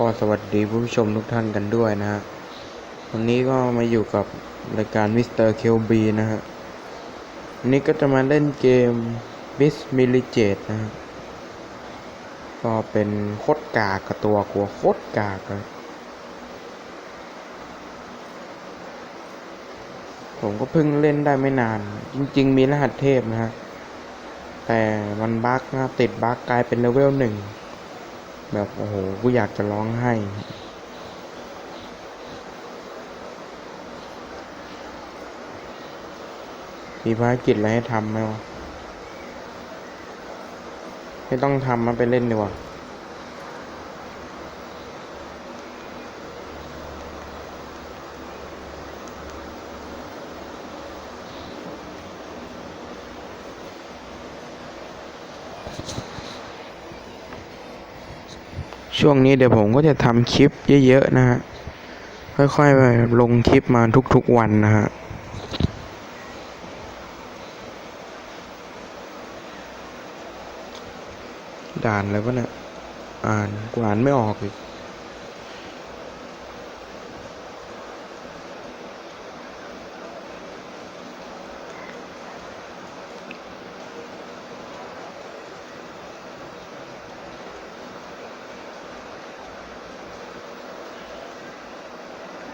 ก็สวัสดีผู้ชมทุกท่านกันด้วยนะฮะวันนี้ก็มาอยู่กับรายการมิสเตอร์เคลบีนะฮะวันนี้ก็จะมาเล่นเกม b i s m i l i j a t นะฮะก็เป็นโคตรกากกับตัวกลัวโคตรกากเลยผมก็เพิ่งเล่นได้ไม่นาน จริง ๆ มีรหัสเทพนะฮะแต่มันบั๊กนะติดบั๊กกลายเป็นเลเวลหนึ่ง แบบโอ้โหกูอยากจะร้องไห้ มีภารกิจอะไรให้ทำไหมวะ ไม่ต้องทำมาไปเล่นดีกว่า ช่วงนี้เดี๋ยวผมก็จะทำคลิปเยอะๆนะฮะ ค่อยๆไปลงคลิปมาทุกๆวันนะฮะด่านอะไรวะเนี่ยอ่านกวานไม่ออกอีก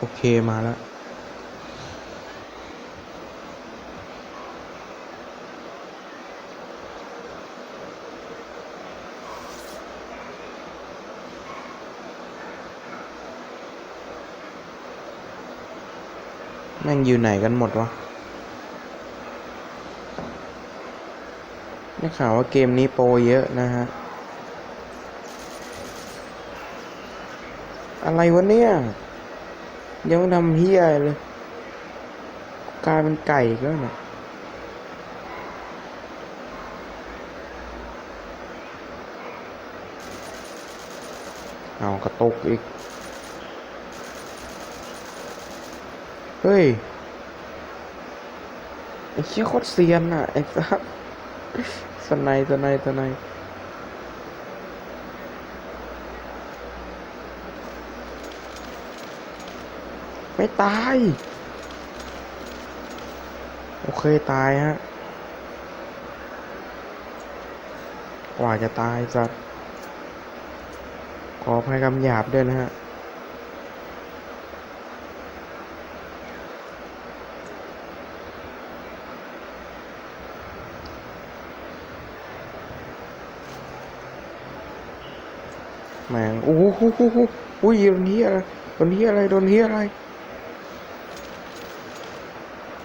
อเคมาแล้วแม่งอยู่ไหนกันหมดวะได้ข่าวว่าเกมนี้โปรเยอะนะฮะ อะไรวะเนี่ย ยังไม่ทำเฮียเลยกลายเป็นไก่ก็น่ะเอากระตุกอีก เฮ้ยไอ้เชี่ยโคตรเซียนอะ ไอ้สัสสนด์สนด์สนด์ ไม่ตาย โอเคตายฮะ กว่าจะตายสัตว์ขอภัยคำหยาบด้วยนะฮะ แมงโอ้โหโอ้โหโอ้โหอุ้ยโดนเฮียอะไรโดนเฮียอะไรโดนเฮียอะไร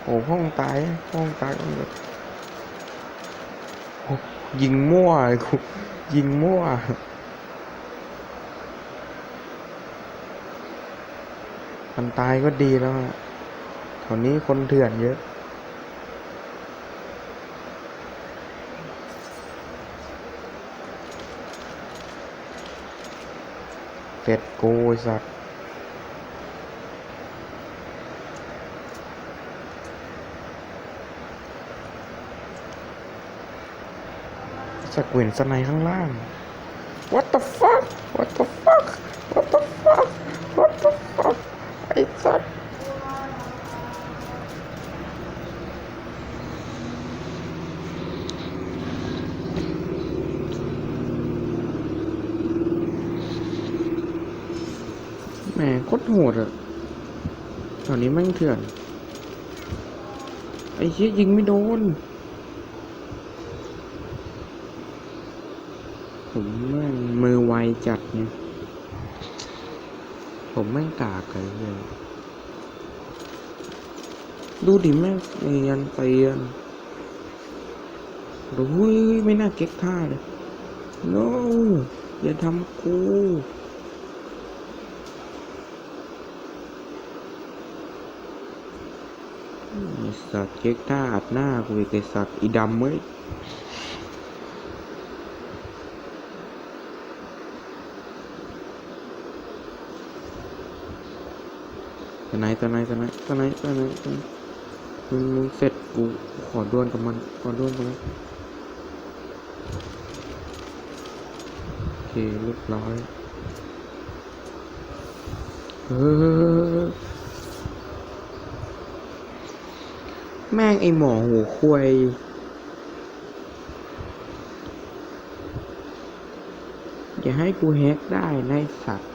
อ้ห้องตายห้องตายเลยโอ้ยิงมั่วไอ้กูยิงมั่วมันตายก็ดีแล้วอะแถวนี้คนเถื่อนเยอะเสร็จกูสัตว์ สักเวนสไนข้างล่าง What the fuck What the fuck What the fuck What the fuck ไอ้สัตว์แหมโคตรโหดอะตอนนี้แม่งเถื่อน ไอ้เชี่ยยิงไม่โดน ผมแม่งมือไว จัดเนี่ย ผมแม่งกากเลยเนี่ยดูดิแม่งเนียนเตียนดูยไม่น่าเก๊กท่าเลย no อย่าทำกูสัตว์เก๊กท่าอัดหน้ากูอีกไอสัตว์อีดำเว้ย ไหนตัวไหนตัวไหนตัวไหนตัวไหนตัวไหนมึงมึงเสร็จกูขอดวลกับมันขอดวลกับมันโอเคเรียบร้อยเออแม่งไอหมอหัวควยอย่าให้กูแฮกได้นสัตว์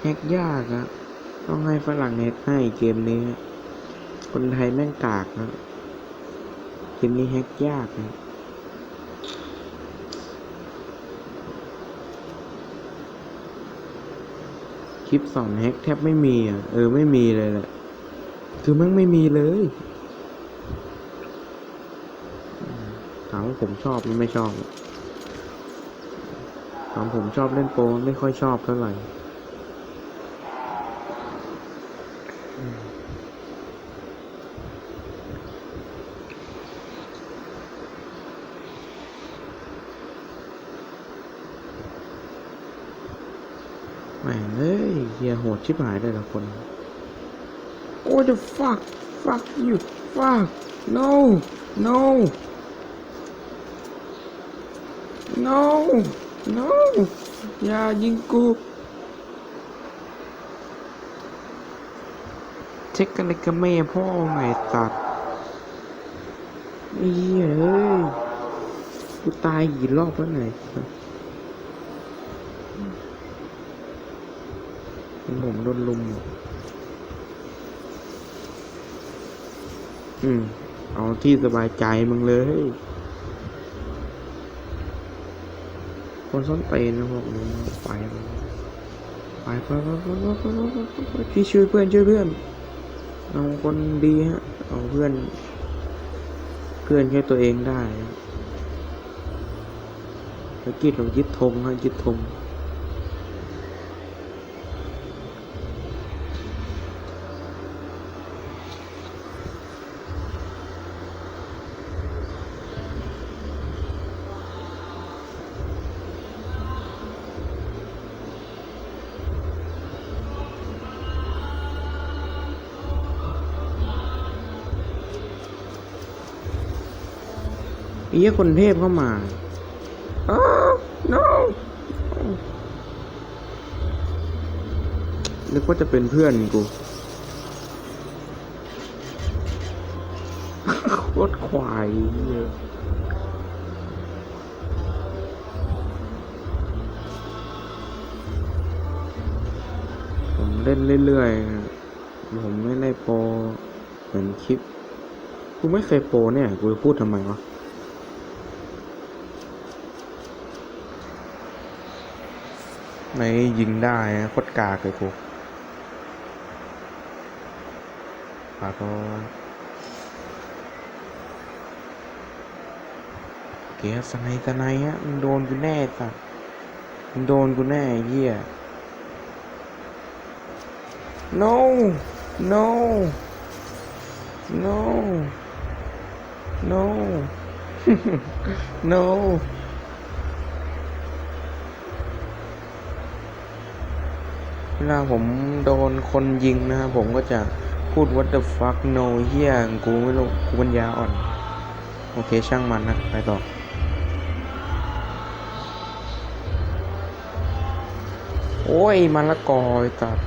แฮกยากอะ ต้องให้ฝรั่งแฮกให้เกมนี้ คนไทยแม่งกากนะเกมนี้แฮกยากนะคลิปสอนแฮกแทบไม่มีอะ เออไม่มีเลยแหละ คือมันไม่มีเลยถามว่าผมชอบหรือไม่ชอบถามผมชอบเล่นโปไม่ค่อยชอบเท่าไหร่ แหม่งเอ้ยเฮียโหดชิบหายเลยละคน โอ้ the fuck fuck you fuck no no no no อย่ายิงกู เช็คกันเลยกับแม่พ่อไงตัดอีเห้ย กูตายกี่รอบแล้วไง เป็ผมโดนลุม อืม เอาที่สบายใจมึงเลย คนส้นเตนนะพวกนี้ไปไปพี่ช่วยเพื่อนช่วยเพื่อน เอาคนดีฮะ เอาเพื่อน เพื่อนแค่ตัวเองได้ตะกีดเรายึดธงฮะยึดธง เหี้ยคนเทพเข้ามาอ้าว no นึกว่าจะเป็นเพื่อนกูโคตรควายเหี้ยผมเล่นเรื่อยๆ ผมไม่ได้โปรเหมือนคลิป กูไม่เคยโปรเนี่ย กูพูดทำไมวะ ไม่ยิงได้นะโคตรกากเลยกูปาก็เกียร์สไนสไนฮะมึงโดนกูแน่สัสมึงโดนกูแน่เหี้ย no no no no no เวลาผมโดนคนยิงนะครับผมก็จะพูด what the fuck no เฮียกูไม่รู้กูปัญญาอ่อน โอเคช่างมันนะ ไปต่อโอ้ยมันละกอยตัด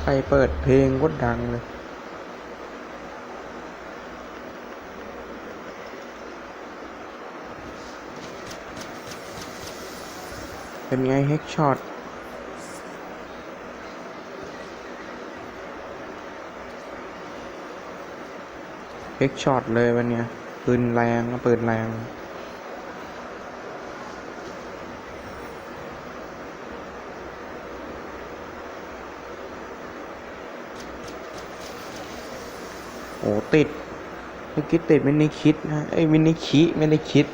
ใครเปิดเพลงก็ดังเลย เป็นไงเฮกช็อตเฮกช็อตเลยวันเนี้ยปืนแรงนะปืนแรงโอ้ติดเมื่อกี้ติดไม่ได้คิดนะไอ้ยไม่ได้คิดไม่ได้คิด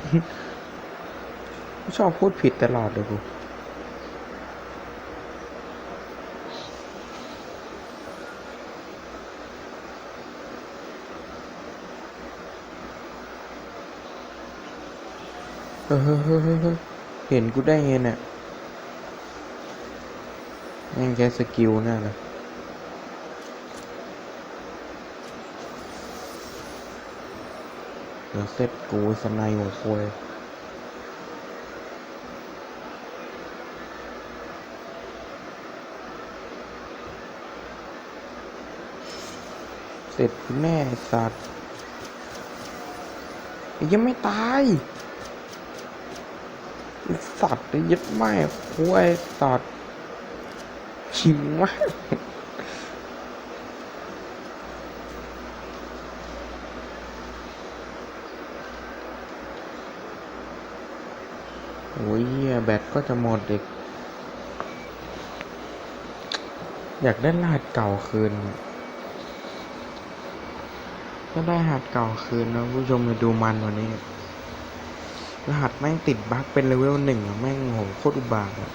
ชอบพูดผิดตลอดเลยกู เห็นกูได้ไงเนี่ยยังแค่สกิลน่าเลยเดี๋ยวเซตกูสไนหัวควยเสร็จแม่สัตว์ยังไม่ตาย สัตว์ไอ้ยัดไม่คุยสัตว์ชิมวะโอ้ยเหี้ยแบตก็จะหมดอีกอยากได้รหัสเก่าคืนอะถ้าได้รหัสเก่าคืนนะผู้ชมจะดูมันวันนี้ รหัสแม่งติดบั๊กเป็นเลเวลหนึ่งอะแม่งโหโคตรอุบาทอะ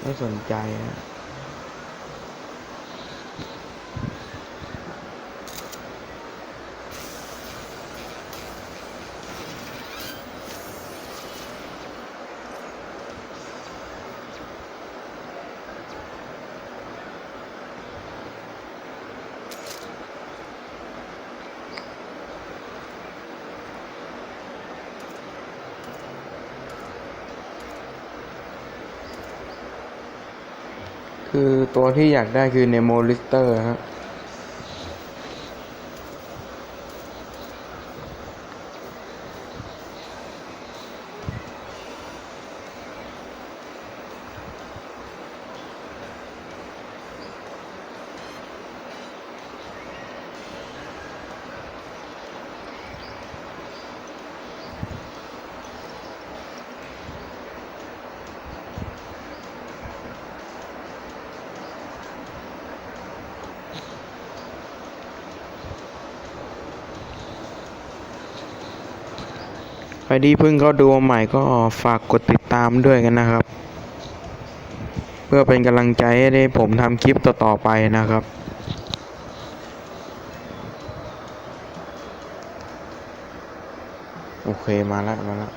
ไม่สนใจอะ คือตัวที่อยากได้คือเนโมลิสเตอร์ฮะ รที่เพิ่งเข้าดูใหม่ก็ฝากกดติดตามด้วยกันนะครับ เพื่อเป็นกำลังใจให้ได้ผมทำคลิปต่อๆไปนะครับโอเคมาแล้วมาแล้ว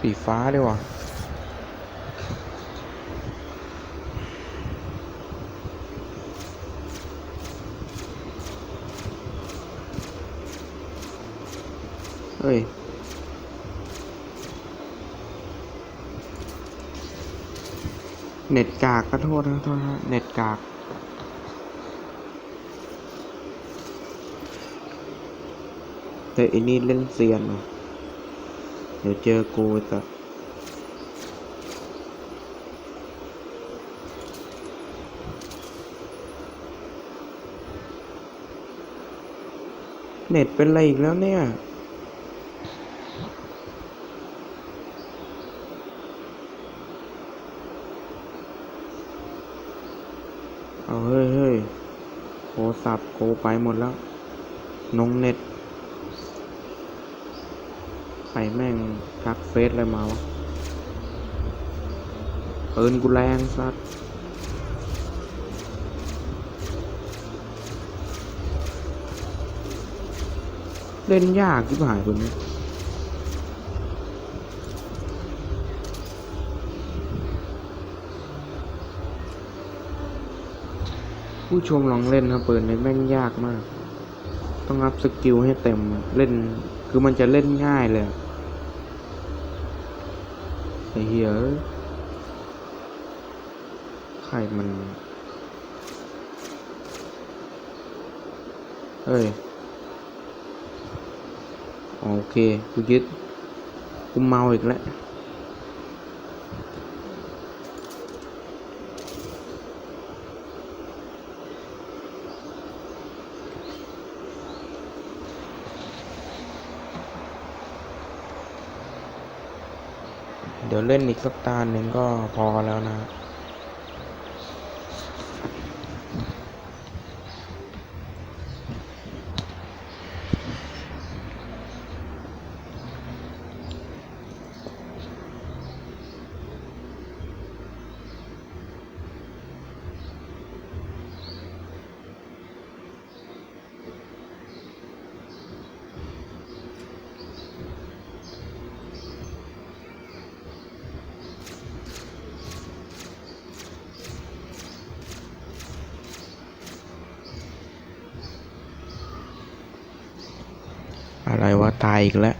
สีฟ้าดีกว่า เฮ้ยเน็ตกากก็โทษนะโทษนะเน็ตกากแต่อันนี้เล่นเซียนว่ะเดี๋ยวเจอกูจะเน็ตเป็นอะไรอีกแล้วเนี่ย เอาเฮ้ยเฮ้ยโทรศัพท์ โกไปหมดแล้ว นงเน็ตใครแม่งทักเฟซอะไรมาวะเอินกูแรงสัสเล่นยากที่ผ่านคนนี้ ผู้ชมลองเล่นนะปืนนี้แม่งยากมาก ต้องอัพสกิลให้เต็มเล่น คือมันจะเล่นง่ายเลยไอ้เหี้ยใครมันเฮ้ย โอเคกูยึดกูเมาอีกแล้ว ดี๋ยวเล่นอีกสักตาหนึ่งก็พอแล้วนะ ตายอีกแล้ว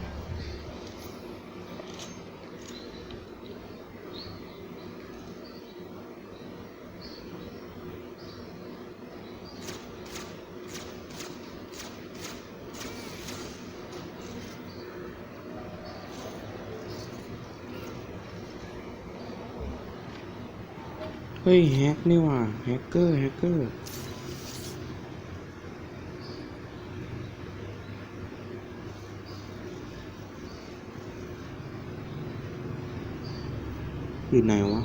เฮ้ยแฮกนี่ว่าแฮกเกอร์แฮกเกอร์ อยู่ไหนวะ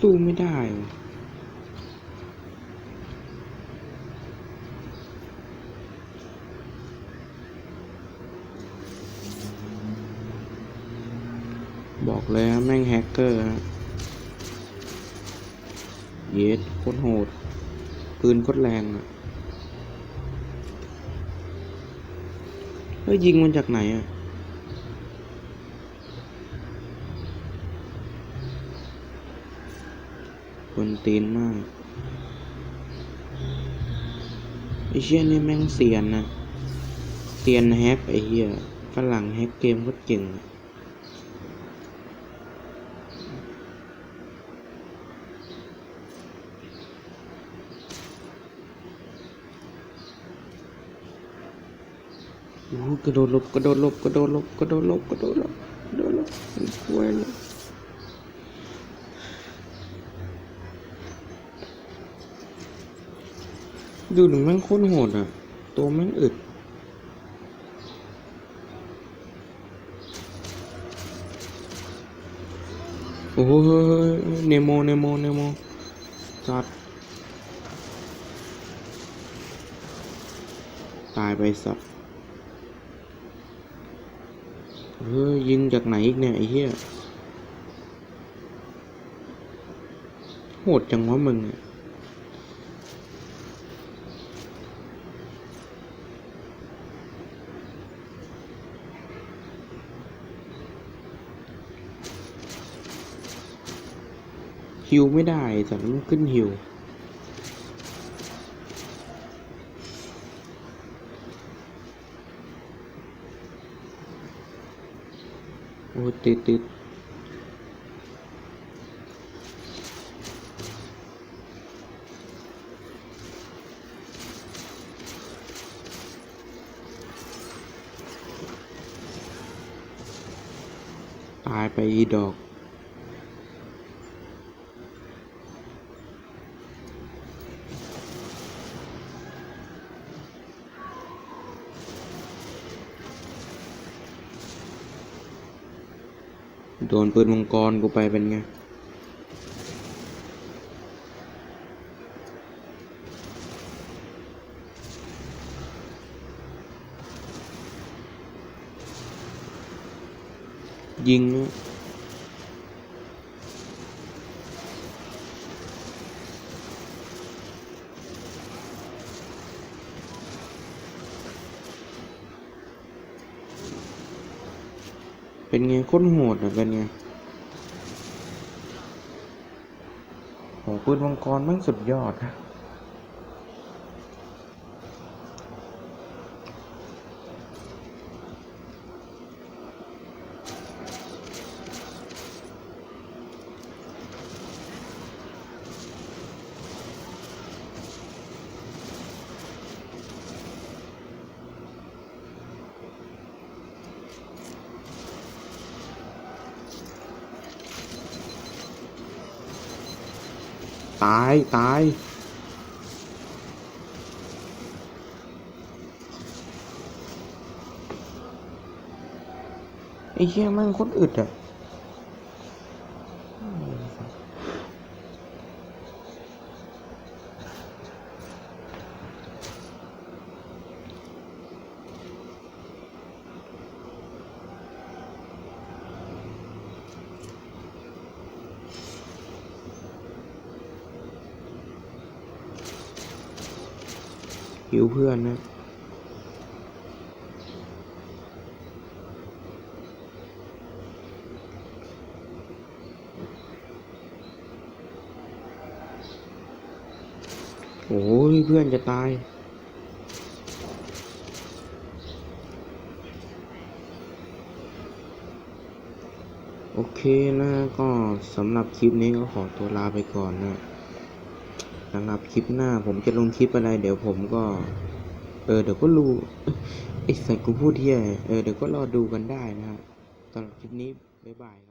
สู้ไม่ได้ บอกแล้วแม่งแฮกเกอร์ฮะ เยสโคตรโหดปืนโคตรแรงอะเฮ้ยยิงมันจากไหนอะคนตีนมากไอเชี่ยนี่แม่งเซียนนะเซียนแฮกไอเหี้ยฝรั่งแฮกเกมโคตรเก่งอะ กระโดดหลบกระโดดหลบกระโดดหลบกระโดดหลบกระโดดหลบกระโดดหลบช่วยเลยดูหนึ่งแม่งโคตรโหดอะ ตัวแม่งอึดโอ้โหเนโมเนโมเนโมสัตว์ตายไปสัตว์ เฮ้ยยิงจากไหนอีกเนี่ย ไอ้เหี้ยโหดจังวะมึงอะฮิวไม่ได้แต่มันขึ้นฮิว โอ้ติดติดตายไปอีดอก นปืนมังกรกูไปเป็นไงยิงนะ เป็นไงค้นโหดเป็นไงโหปืนมังกรมันสุดยอดนะ ตายตายไอ้เหี้ยแมันโคตรอึดอะ คิวเพื่อนนะโอ้ยเพื่อนจะตาย โอเคนะก็สำหรับคลิปนี้ก็ขอตัวลาไปก่อนนะสำหรับ คลิปหน้า ผมจะลงคลิปอะไร เดี๋ยวผมก็ เออเดี๋ยวก็รู้ไอ้สัตว์กูพูดเที่ยเออเดี๋ยวก็รอดูกันได้นะฮะสำหรับคลิปนี้บ๊ายบาย